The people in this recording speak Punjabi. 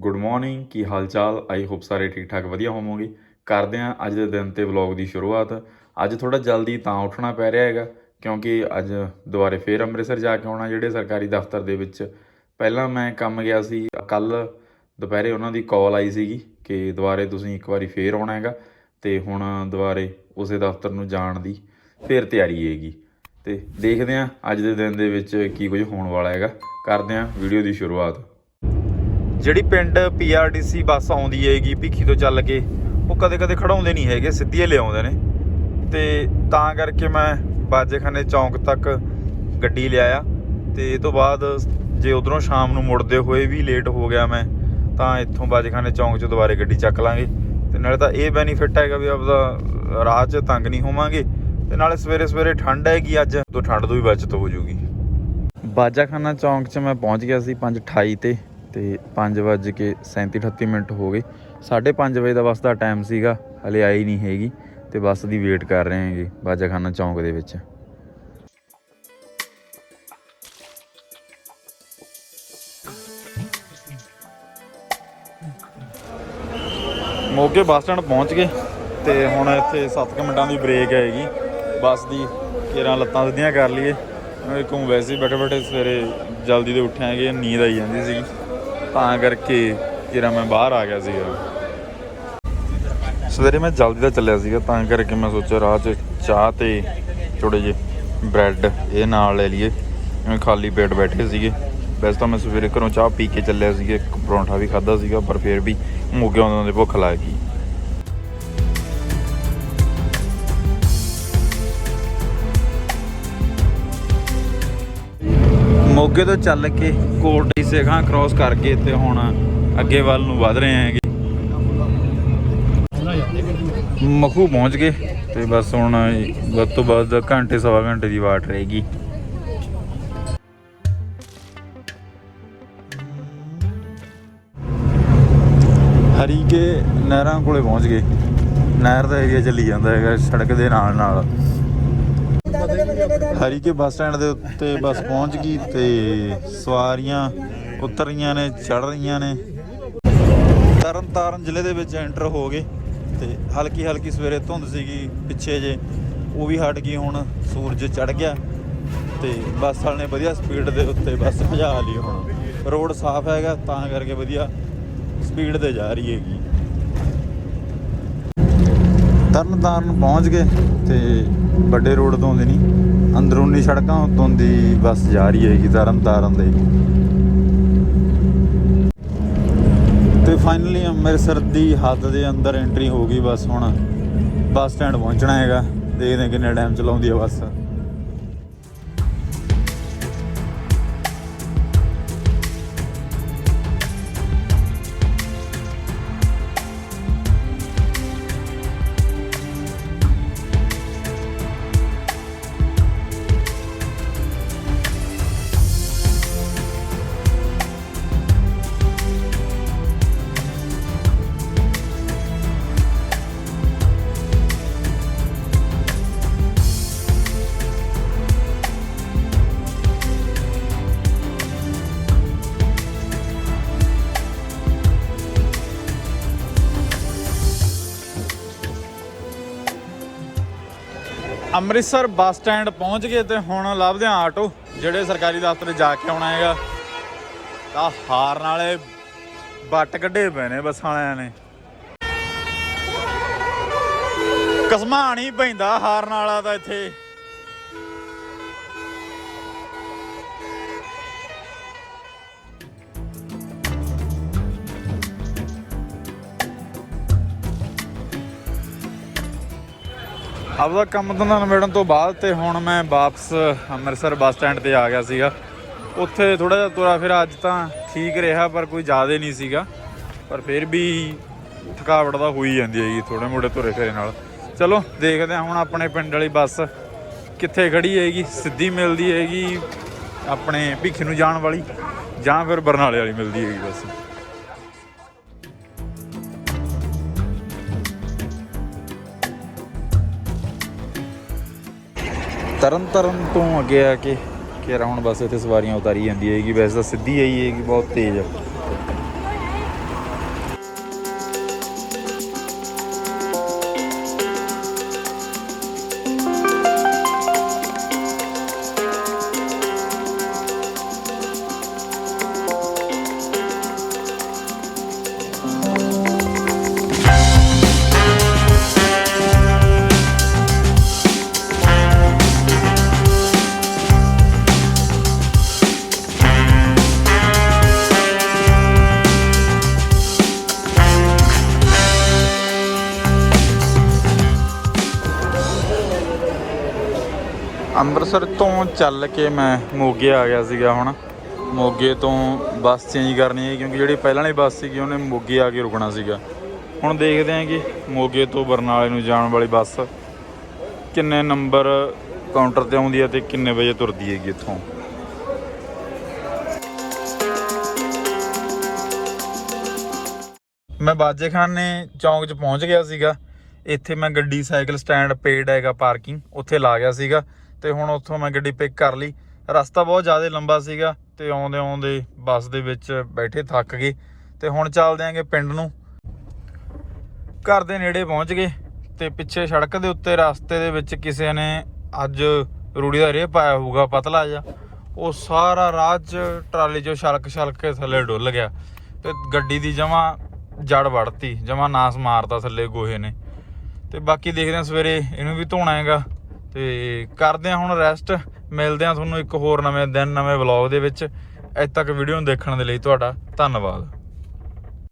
ਗੁੱਡ ਮਾਰਨਿੰਗ ਕੀ ਹਾਲ ਚਾਲ ਆਈ ਹੋਪ ਸਾਰੇ ਠੀਕ ਠਾਕ ਵਧੀਆ ਹੋਵੋਗੇ। ਕਰਦੇ ਹਾਂ ਅੱਜ ਦੇ ਦਿਨ ਤੇ ਵਲੌਗ ਦੀ ਸ਼ੁਰੂਆਤ। ਅੱਜ ਥੋੜਾ ਜਲਦੀ ਤਾਂ ਉੱਠਣਾ ਪੈ ਰਿਹਾ ਹੈਗਾ, ਕਿਉਂਕਿ ਅੱਜ ਦੁਬਾਰੇ ਫੇਰ ਅੰਮ੍ਰਿਤਸਰ ਜਾ ਕੇ ਆਉਣਾ, ਜਿਹੜੇ ਸਰਕਾਰੀ ਦਫ਼ਤਰ ਦੇ ਵਿੱਚ। ਪਹਿਲਾਂ ਮੈਂ ਕੰਮ ਗਿਆ ਸੀ ਕੱਲ ਦੁਪਹਿਰੇ ਉਹਨਾਂ ਦੀ ਕਾਲ ਆਈ ਸੀਗੀ ਕਿ ਦੁਬਾਰੇ ਤੁਸੀਂ ਇੱਕ ਵਾਰੀ ਫੇਰ ਆਉਣਾ ਹੈਗਾ, ਤੇ ਹੁਣ ਦੁਬਾਰੇ ਉਸੇ ਦਫ਼ਤਰ ਨੂੰ ਜਾਣ ਦੀ ਫੇਰ ਤਿਆਰੀ ਹੈਗੀ। ਤੇ ਦੇਖਦੇ ਹਾਂ ਅੱਜ ਦੇ ਦਿਨ ਦੇ ਵਿੱਚ ਕੀ ਕੁਝ ਹੋਣ ਵਾਲਾ ਹੈਗਾ। ਕਰਦੇ ਹਾਂ ਵੀਡੀਓ ਦੀ ਸ਼ੁਰੂਆਤ। ਜਿਹੜੀ ਪਿੰਡ ਪੀਆਰਟੀਸੀ ਬੱਸ ਆਉਂਦੀ ਹੈਗੀ ਭਿੱਖੀ ਤੋਂ ਚੱਲ ਕੇ, ਉਹ ਕਦੇ-ਕਦੇ ਖੜਾਉਂਦੇ ਨਹੀਂ ਹੈਗੇ, ਸਿੱਧੀਏ ਲਿਆਉਂਦੇ ਨੇ। ਤੇ ਤਾਂ ਕਰਕੇ ਮੈਂ ਬਾਜੇਖਾਨੇ ਚੌਂਕ ਤੱਕ ਗੱਡੀ ਲਿਆਇਆ। ਤੇ ਇਹ ਤੋਂ ਬਾਅਦ ਜੇ ਉਧਰੋਂ ਸ਼ਾਮ ਨੂੰ ਮੁੜਦੇ ਹੋਏ ਵੀ ਲੇਟ ਹੋ ਗਿਆ ਮੈਂ, ਤਾਂ ਇੱਥੋਂ ਬਾਜੇਖਾਨੇ ਚੌਂਕ 'ਚ ਦੁਬਾਰੇ ਗੱਡੀ ਚੱਕ ਲਾਂਗੇ। ਤੇ ਨਾਲੇ ਤਾਂ ਇਹ ਬੈਨੀਫਿਟ ਹੈਗਾ ਵੀ ਆਪਦਾ ਰਾਹ 'ਚ ਤੰਗ ਨਹੀਂ ਹੋਵਾਂਗੇ। ਤੇ ਨਾਲੇ ਸਵੇਰੇ ਸਵੇਰੇ ਠੰਡ ਹੈਗੀ ਅੱਜ ਤੋਂ ਠੰਡ ਤੋਂ ਵੀ ਬਚਤ ਹੋ ਜੂਗੀ। ਬਾਜਾਖਾਨਾ ਚੌਂਕ 'ਚ ਮੈਂ ਪਹੁੰਚ ਗਿਆ ਸੀ 5:28 ਤੇ। ਤੇ 5 ਵੱਜ ਕੇ 37 38 ਮਿੰਟ ਹੋ ਗਏ। 5:30 ਵਜੇ ਦਾ ਬੱਸ ਦਾ ਟਾਈਮ ਸੀਗਾ, ਹਲੇ ਆਈ ਨਹੀਂ ਹੈਗੀ ਤੇ ਬੱਸ ਦੀ ਵੇਟ ਕਰ ਰਹੇ ਹਾਂਗੇ ਬਾਜਾਖਾਨਾ ਚੌਂਕ ਦੇ ਵਿੱਚ। ਮੋਗੇ ਬੱਸ ਸਟੈਂਡ ਪਹੁੰਚ ਗਏ ਤੇ ਹੁਣ ਇੱਥੇ 7 ਮਿੰਟਾਂ ਦੀ ਬ੍ਰੇਕ ਹੈਗੀ। ਬੱਸ ਦੀ ਕੇਰਾਂ ਲੱਤਾਂ ਸਿੱਧੀਆਂ ਕਰ ਲਈਏ। ਕਿਉਂ ਵੈਸੇ ਬੈਠੇ ਬੈਠੇ ਸਵੇਰੇ ਜਲਦੀ ਦੇ ਉੱਠਿਆ ਕਿ ਨੀਂਦ ਆਈ ਜਾਂਦੀ ਸੀਗੀ। ਤਾਂ ਕਰਕੇ ਜਿਹੜਾ ਮੈਂ ਬਾਹਰ ਆ ਗਿਆ ਸੀਗਾ। ਸਵੇਰੇ ਮੈਂ ਜਲਦੀ ਦਾ ਚੱਲਿਆ ਸੀਗਾ, ਤਾਂ ਕਰਕੇ ਮੈਂ ਸੋਚਿਆ ਰਾਹ 'ਚ ਚਾਹ ਤੇ ਥੋੜੇ ਜਿਹੇ ਬ੍ਰੈਡ ਇਹ ਨਾਲ ਲੈ ਲਈਏ। ਖਾਲੀ ਪੇਟ ਬੈਠੇ ਸੀਗੇ। ਵੈਸੇ ਤਾਂ ਮੈਂ ਸਵੇਰੇ ਘਰੋਂ ਚਾਹ ਪੀ ਕੇ ਚੱਲਿਆ ਸੀਗਾ, ਇੱਕ ਪਰੌਂਠਾ ਵੀ ਖਾਦਾ ਸੀਗਾ, ਪਰ ਫਿਰ ਵੀ ਮੋਗੇ ਆਉਂਦੇ ਦੇ ਭੁੱਖ ਲੱਗ ਗਈ। ਮੋਗੇ ਤੋਂ ਚੱਲ ਕੇ ਕੋਟੜੀ ਸੇਖਾਂ ਕ੍ਰਾਸ ਕਰਕੇ ਤੇ ਹੁਣ ਅੱਗੇ ਵੱਲ ਨੂੰ ਵਧ ਰਹੇ ਹੈਗੇ। ਮਖੂ ਪਹੁੰਚ ਗਏ ਤੇ ਬਸ ਹੁਣ ਵੱਧ ਤੋਂ ਵੱਧ ਘੰਟੇ, ਸਵਾ ਘੰਟੇ ਦੀ ਵਾਟ ਰਹੇਗੀ। ਹਰੀਕੇ ਨਹਿਰਾਂ ਕੋਲੇ ਪਹੁੰਚ ਗਏ। ਨਹਿਰ ਦਾ ਏਰੀਆ ਚੱਲੀ ਜਾਂਦਾ ਹੈਗਾ, ਸੜਕ ਦੇ ਨਾਲ ਨਾਲ ਹਰੀਕੇ ਬੱਸ ਸਟੈਂਡ ਦੇ ਉੱਤੇ ਬੱਸ ਪਹੁੰਚ ਗਈ ਤੇ ਸਵਾਰੀਆਂ ਉਤਰ ਰਹੀਆਂ ਨੇ ਚੜ ਰਹੀਆਂ ਨੇ। ਤਰਨ ਤਾਰਨ ਜ਼ਿਲ੍ਹੇ ਦੇ ਵਿੱਚ ਐਂਟਰ ਹੋ ਗਏ ਤੇ ਹਲਕੀ ਹਲਕੀ ਸਵੇਰੇ ਧੁੰਦ ਸੀਗੀ ਪਿੱਛੇ ਜੇ, ਉਹ ਵੀ ਹਟ ਗਈ, ਹੁਣ ਸੂਰਜ ਚੜ ਗਿਆ ਤੇ ਬੱਸ ਵਾਲੇ ਨੇ ਵਧੀਆ ਸਪੀਡ ਦੇ ਉੱਤੇ ਬੱਸ ਭਜਾ ਲਈ ਹੁਣ। ਰੋਡ ਸਾਫ਼ ਹੈਗਾ, ਤਾਂ ਕਰਕੇ ਵਧੀਆ ਸਪੀਡ ਤੇ ਜਾ ਰਹੀ ਹੈਗੀ। ਤਰਨ ਤਾਰਨ ਪਹੁੰਚ ਗਏ ਤੇ ਵੱਡੇ ਰੋਡ ਤੋਂ ਦੀ ਨਹੀਂ, ਅੰਦਰੂਨੀ ਸੜਕਾਂ ਤੋਂ ਦੀ ਬੱਸ ਜਾ ਰਹੀ ਹੈਗੀ ਤਰਨ ਤਾਰਨ ਦੇ। ਤੇ ਫਾਈਨਲੀ ਅੰਮ੍ਰਿਤਸਰ ਦੀ ਹੱਦ ਦੇ ਅੰਦਰ ਐਂਟਰੀ ਹੋ ਗਈ ਬਸ ਹੁਣ। ਬੱਸ ਸਟੈਂਡ ਪਹੁੰਚਣਾ ਹੈਗਾ, ਦੇਖਦੇ ਹਾਂ ਕਿੰਨੇ ਟਾਈਮ ਚਲਾਉਂਦੀ ਹੈ ਬੱਸ। ਅੰਮ੍ਰਿਤਸਰ ਬੱਸ ਸਟੈਂਡ ਪਹੁੰਚ ਗਏ ਤੇ ਹੁਣ ਲੱਭਦੇ ਆ ਆਟੋ, ਜਿਹੜੇ ਸਰਕਾਰੀ ਦਫ਼ਤਰ ਜਾ ਕੇ ਆਉਣਾ ਹੈਗਾ। ਤਾਂ ਹਾਰਨ ਵਾਲੇ ਬੱਟ ਕੱਢੇ ਪਏ ਨੇ ਬੱਸਾਂ ਵਾਲਿਆਂ ਨੇ। ਕਸਮਾਣੀ ਪੈਂਦਾ ਹਾਰਨ ਵਾਲਾ ਤਾਂ ਇੱਥੇ। ਆਪਦਾ ਕੰਮ ਧੰਦਾ ਨਿਬੇੜਨ ਤੋਂ ਬਾਅਦ ਤੇ ਹੁਣ ਮੈਂ ਵਾਪਸ ਅੰਮ੍ਰਿਤਸਰ ਬੱਸ ਸਟੈਂਡ ਤੇ ਆ ਗਿਆ ਸੀਗਾ। ਉੱਥੇ ਥੋੜਾ ਜਿਹਾ ਤੁਰਾ ਫਿਰ ਅੱਜ ਤਾਂ ਠੀਕ ਰਿਹਾ ਪਰ ਕੋਈ ਜ਼ਿਆਦਾ ਨਹੀਂ ਸੀਗਾ। ਪਰ ਫਿਰ ਵੀ ਥਕਾਵਟ ਤਾਂ ਹੋਈ ਜਾਂਦੀ ਹੈਗੀ ਥੋੜੇ ਮੋੜੇ ਤੁਰੇ ਫਿਰੇ ਨਾਲ। ਚਲੋ, ਦੇਖਦੇ ਹਾਂ ਹੁਣ ਆਪਣੇ ਪਿੰਡ ਵਾਲੀ ਬੱਸ ਕਿੱਥੇ ਖੜੀ ਹੈਗੀ, ਸਿੱਧੀ ਮਿਲਦੀ ਹੈਗੀ ਆਪਣੇ ਭਿੱਖੀ ਨੂੰ ਜਾਣ ਵਾਲੀ ਜਾਂ ਫਿਰ ਬਰਨਾਲੇ ਵਾਲੀ ਮਿਲਦੀ ਹੈਗੀ ਬੱਸ। ਤਰਨ ਤਰਨ ਤੋਂ ਅੱਗੇ ਆ ਕੇ, ਕਿ ਹੁਣ ਬਸ ਇੱਥੇ ਸਵਾਰੀਆਂ ਉਤਾਰੀ ਜਾਂਦੀ ਹੈਗੀ, ਵੈਸੇ ਤਾਂ ਸਿੱਧੀ ਆਈ ਹੈਗੀ, ਬਹੁਤ ਤੇਜ਼ ਅੰਮ੍ਰਿਤਸਰ ਤੋਂ ਚੱਲ ਕੇ ਮੈਂ ਮੋਗੇ ਆ ਗਿਆ ਸੀਗਾ ਹੁਣ। ਮੋਗੇ ਤੋਂ ਬੱਸ ਚੇਂਜ ਕਰਨੀ ਹੈ ਕਿਉਂਕਿ ਜਿਹੜੀ ਪਹਿਲਾਂ ਵਾਲੀ ਬੱਸ ਸੀਗੀ, ਉਹਨੇ ਮੋਗੇ ਆ ਕੇ ਰੁਕਣਾ ਸੀਗਾ। ਹੁਣ ਦੇਖਦੇ ਹਾਂ ਕਿ ਮੋਗੇ ਤੋਂ ਬਰਨਾਲੇ ਨੂੰ ਜਾਣ ਵਾਲੀ ਬੱਸ ਕਿੰਨੇ ਨੰਬਰ ਕਾਊਂਟਰ ਤੇ ਆਉਂਦੀ ਹੈ ਤੇ ਕਿੰਨੇ ਵਜੇ ਤੁਰਦੀ ਹੈਗੀ ਇੱਥੋਂ। ਮੈਂ ਬਾਜੇਖਾਨੇ ਚੌਂਕ 'ਚ ਪਹੁੰਚ ਗਿਆ ਸੀਗਾ। ਇੱਥੇ ਮੈਂ ਗੱਡੀ, ਸਾਈਕਲ ਸਟੈਂਡ ਪੇਡ ਹੈਗਾ ਪਾਰਕਿੰਗ ਉੱਥੇ ਲਾ ਗਿਆ ਸੀਗਾ। ਤੇ ਹੁਣ ਉੱਥੋਂ ਮੈਂ ਗੱਡੀ ਪਿਕ ਕਰ ਲਈ। ਰਸਤਾ ਬਹੁਤ ਜ਼ਿਆਦਾ ਲੰਬਾ ਸੀਗਾ ਤੇ ਆਉਂਦੇ ਆਉਂਦੇ ਬੱਸ ਦੇ ਵਿੱਚ ਬੈਠੇ ਥੱਕ ਗਏ। ਤੇ ਹੁਣ ਚੱਲਦੇ ਆਂਗੇ ਪਿੰਡ ਨੂੰ। ਘਰ ਦੇ ਨੇੜੇ ਪਹੁੰਚ ਗਏ ਤੇ ਪਿੱਛੇ ਸੜਕ ਦੇ ਉੱਤੇ ਰਸਤੇ ਦੇ ਵਿੱਚ ਕਿਸੇ ਨੇ ਅੱਜ ਰੂੜੀ ਦਾ ਰੇਹ ਪਾਇਆ ਹੋਊਗਾ, ਪਤਲਾ ਜਿਹਾ। ਉਹ ਸਾਰਾ ਰਾਹ 'ਚ ਟਰਾਲੀ 'ਚੋਂ ਛਲਕ ਛਲਕ ਕੇ ਥੱਲੇ ਡੁੱਲ ਗਿਆ ਤੇ ਗੱਡੀ ਦੀ ਜਮਾ ਜੜ ਵੜਤੀ, ਜਮਾ ਨਾਸ ਮਾਰਤਾ ਥੱਲੇ ਗੋਹੇ ਨੇ। ਤੇ ਬਾਕੀ ਦੇਖਦੇ ਹਾਂ ਸਵੇਰੇ ਇਹਨੂੰ ਵੀ ਧੋਣਾ ਹੈਗਾ। ਤੇ ਕਰਦੇ ਹਾਂ ਹੁਣ ਰੈਸਟ ਮਿਲਦੇ ਹਾਂ ਤੁਹਾਨੂੰ ਇੱਕ ਹੋਰ ਨਵੇਂ ਦਿਨ, ਨਵੇਂ ਵਲੌਗ ਦੇ ਵਿੱਚ। ਇੱਥੇ ਤੱਕ ਵੀਡੀਓ ਨੂੰ ਦੇਖਣ ਦੇ ਲਈ ਤੁਹਾਡਾ ਧੰਨਵਾਦ।